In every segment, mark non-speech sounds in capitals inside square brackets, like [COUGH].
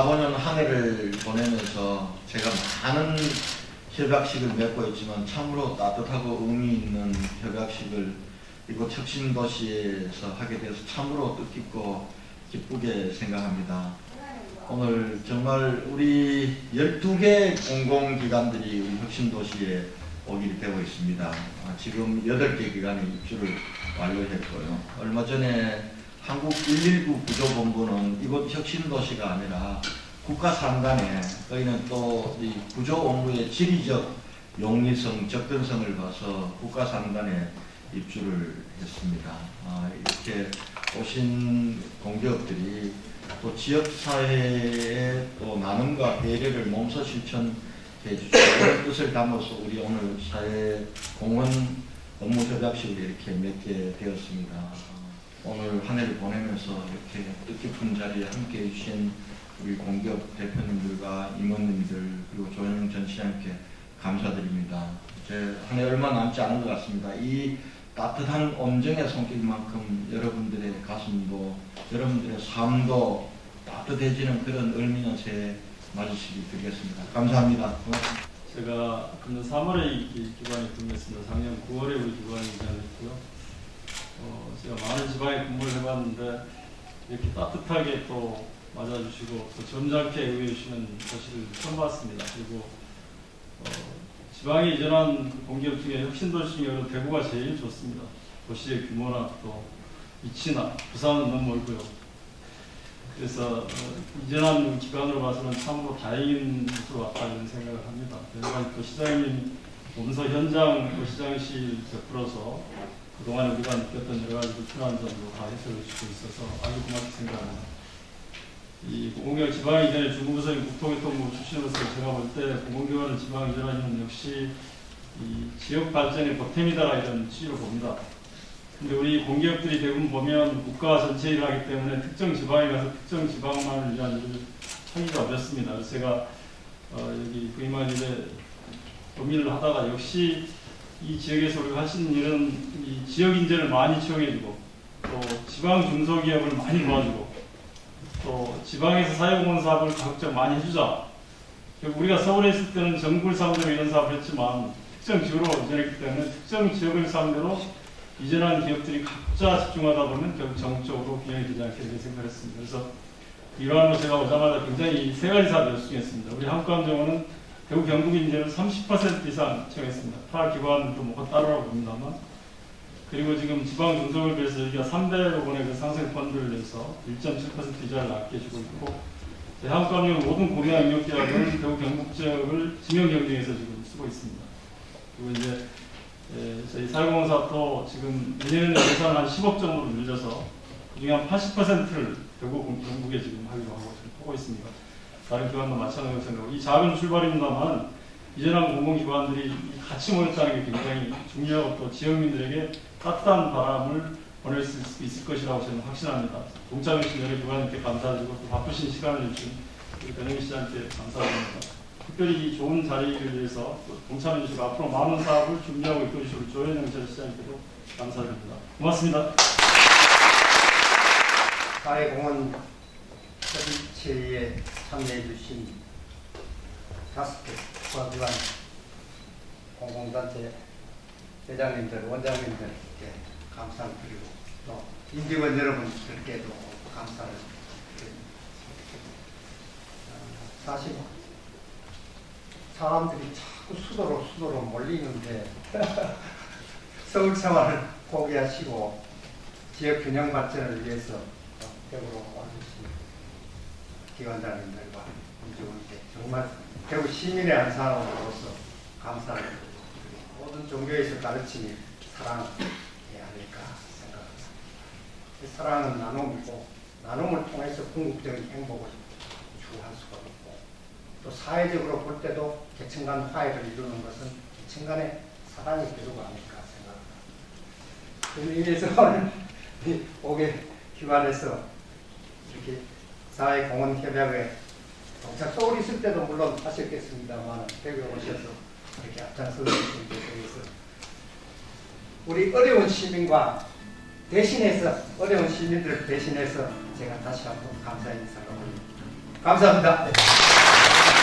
가보년 한 해를 보내면서 제가 많은 협약식을 맺고 있지만 참으로 따뜻하고 의미 있는 협약식을 이곳 혁신도시에서 하게 돼서 참으로 뜻깊고 기쁘게 생각합니다. 오늘 정말 우리 12개 공공기관들이 우리 혁신도시에 오게 되고 있습니다. 아, 지금 8개 기관이 입주를 완료했고요. 얼마 전에 한국 119 구조본부는 이곳 혁신도시가 아니라 국가 상단에 저희는 또 이 구조 업무의 지리적 용이성, 접근성을 봐서 국가 상단에 입주를 했습니다. 아, 이렇게 오신 공기업들이 또 지역 사회의 또 나눔과 배려를 몸소 실천해 그런 뜻을 담아서 우리 오늘 사회 공헌 업무 협약식을 이렇게 맺게 되었습니다. 오늘 한 해를 보내면서 이렇게 뜻깊은 자리에 함께 해주신 우리 공기업 대표님들과 임원님들 그리고 조영영 전 시장님께 감사드립니다. 이제 한 해 얼마 남지 않은 것 같습니다. 이 따뜻한 온정의 손길만큼 여러분들의 가슴도 여러분들의 삶도 따뜻해지는 그런 의미는 새 맞으시기 드리겠습니다. 감사합니다. 제가 금년 3월에 이 기관에 근무했습니다. 작년 9월에 우리 기관에 입장했고요. 어, 제가 많은 지방에 근무를 해봤는데 이렇게 따뜻하게 또 맞아주시고 또 점잖게 의해주시는 사실을 처음 봤습니다. 그리고 어, 지방에 이전한 공기업 중에 혁신도시 중에 대구가 제일 좋습니다. 도시의 규모나 또 위치나 부산은 너무 멀고요. 그래서 어, 이전한 기관으로 봐서는 참으로 다행인 곳으로 왔다 이런 생각을 합니다. 그래서 또 시장님 몸소 현장 또 시장실 베풀어서 그동안 우리가 느꼈던 여러 가지 불편한 점도 다 해소해 주고 있어서 아주 고맙게 생각합니다. 이 공공기관 지방 이전의 중부부서인 국토교통부 출신으로서 제가 볼 때 공공기관을 지방 이전하는 역시 이 지역 발전의 보탬이다 이런 취지로 봅니다. 근데 우리 공기업들이 대부분 보면 국가 전체 일을 하기 때문에 특정 지방에 가서 특정 지방만을 위한 일을 하기가 어렵습니다. 그래서 제가 어, 여기 부임한 일에 고민을 하다가 역시 이 지역에서 우리가 있는 일은 이 지역 인재를 많이 채용해주고 또 지방 중소기업을 많이 모아주고 또 지방에서 사회공헌 사업을 가급적 많이 해주자. 결국 우리가 서울에 있을 때는 전국을 상대로 이런 사업을 했지만 특정 지역으로 이전했기 때문에 특정 지역을 상대로 이전한 기업들이 각자 집중하다 보면 결국 전국적으로 균형이 되지 않게 되게 생각했습니다. 그래서 이러한 제가 오자마자 굉장히 세 가지 사업을 열중했습니다. 우리 한국감정원은 대구 경북 인재를 30% 이상 채용했습니다. 타 기관도 뭐 따르라고 봅니다만 그리고 지금 지방 중소를 위해서 여기가 300억 원의 그 상생 펀드를 내서 1.7% 이자를 낮게 주고 있고 한국감정원 모든 고리나 영역기업은 대구 경북 지역을 지명 경쟁에서 지금 쓰고 있습니다. 그리고 이제 예, 저희 사회공사도 지금 내년에 예산 한 10억 정도로 늘려서 그중에 한 80%를 대구 공- 경북에 지금 하기로 하고 지금 하고 있습니다. 다른 기관도 마찬가지로 생각하고 이 작은 출발입니다만 이전한 공공기관들이 같이 모였다는 게 굉장히 중요하고 또 지역민들에게 따뜻한 바람을 보낼 수 있- 있을 것이라고 저는 확신합니다. 동참해주신 여러 기관님께 감사드리고 또 바쁘신 시간을 주신 우리 변영희 시장님께 감사드립니다. 특별히 이 좋은 자리를 위해서 또 동참해 주시고 앞으로 많은 사업을 준비하고 이끌어 주시고 조현영 전 시장님께도 감사드립니다. 고맙습니다. 사회공헌 협의체에 참여해 주신 다섯 개 소기관 공공단체 회장님들, 원장님들께 감사를 드리고 또 임직원 여러분들께도 감사를 드립니다. 어, 사실 사람들이 자꾸 수도로 수도로 몰리는데 [LAUGHS] 서울 생활을 포기하시고 지역 균형 발전을 위해서 대구로 와주신 기관장님들과 임직원께 정말 대구 시민의 한 사람으로서 감사를 모든 종교에서 가르침이 사랑이 아닐까 생각합니다. 이 사랑은 나눔이고 나눔을 통해서 궁극적인 행복을 추구할 수가 있고 또 사회적으로 볼 때도 계층 간 화해를 이루는 것은 계층 간의 사랑이 필요가 아닐까 생각합니다. 그 의미에서 오늘 이 오게 기관에서 이렇게 사회 공헌 협약에 동작 서울 있을 때도 물론 하셨겠습니다만 대구에 오셔서 이렇게 앞장서 주신 데 대해서 우리 어려운 시민과 대신해서 어려운 시민들을 대신해서 제가 다시 한번 감사 인사를 올립니다. 감사합니다.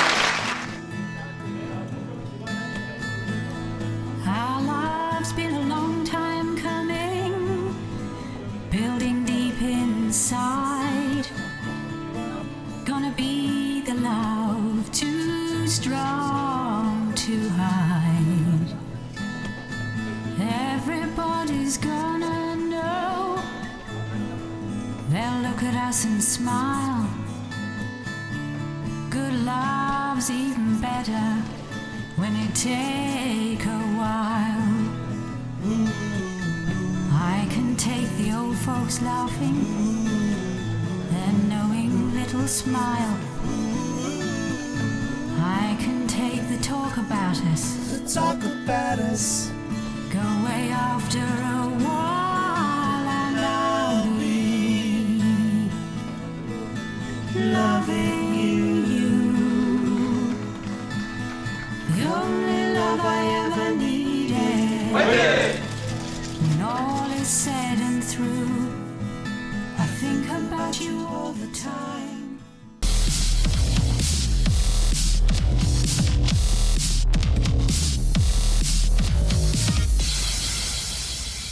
They'll look at us and smile. Good love's even better when it take a while. I can take the old folks laughing, their knowing little smile. I can take the talk about us, The talk about us. go away after a while, about you all the time.